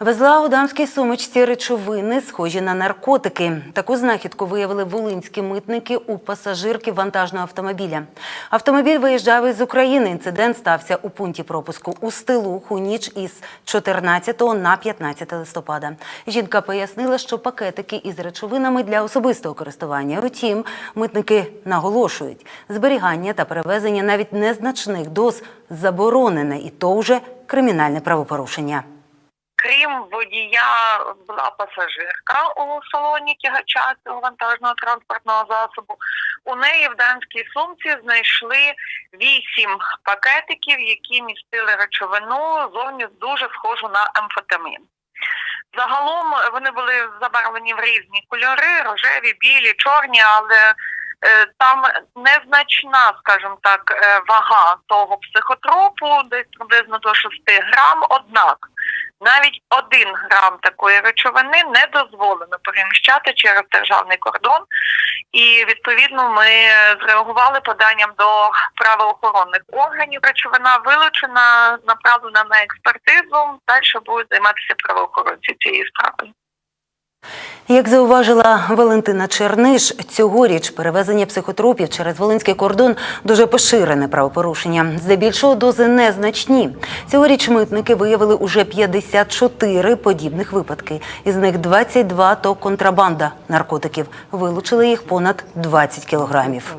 Везла у дамській сумочці речовини, схожі на наркотики. Таку знахідку виявили волинські митники у пасажирки вантажного автомобіля. Автомобіль виїжджав із України. Інцидент стався у пункті пропуску у Стилух у ніч із 14 на 15 листопада. Жінка пояснила, що пакетики із речовинами для особистого користування. Утім, митники наголошують, зберігання та перевезення навіть незначних доз заборонене, і то вже кримінальне правопорушення. Крім водія, була пасажирка у салоні тягача цього вантажного транспортного засобу. У неї в данській сумці знайшли вісім пакетиків, які містили речовину зовні дуже схожу на амфетамін. Загалом вони були забарвлені в різні кольори: рожеві, білі, чорні, але е, там незначна, скажімо так, е, вага того психотропу, десь приблизно до 6 грам. Однак навіть один грам такої речовини не дозволено переміщати через державний кордон. І відповідно ми зреагували поданням до правоохоронних органів. Речовина вилучена, направлена на експертизу. Далі будуть займатися правоохоронці цією справою. Як зауважила Валентина Черниш, цьогоріч перевезення психотропів через волинський кордон дуже поширене правопорушення. Здебільшого дози незначні. Цьогоріч митники виявили уже 54 подібних випадки. Із них 22 – то контрабанда наркотиків. Вилучили їх понад 20 кілограмів.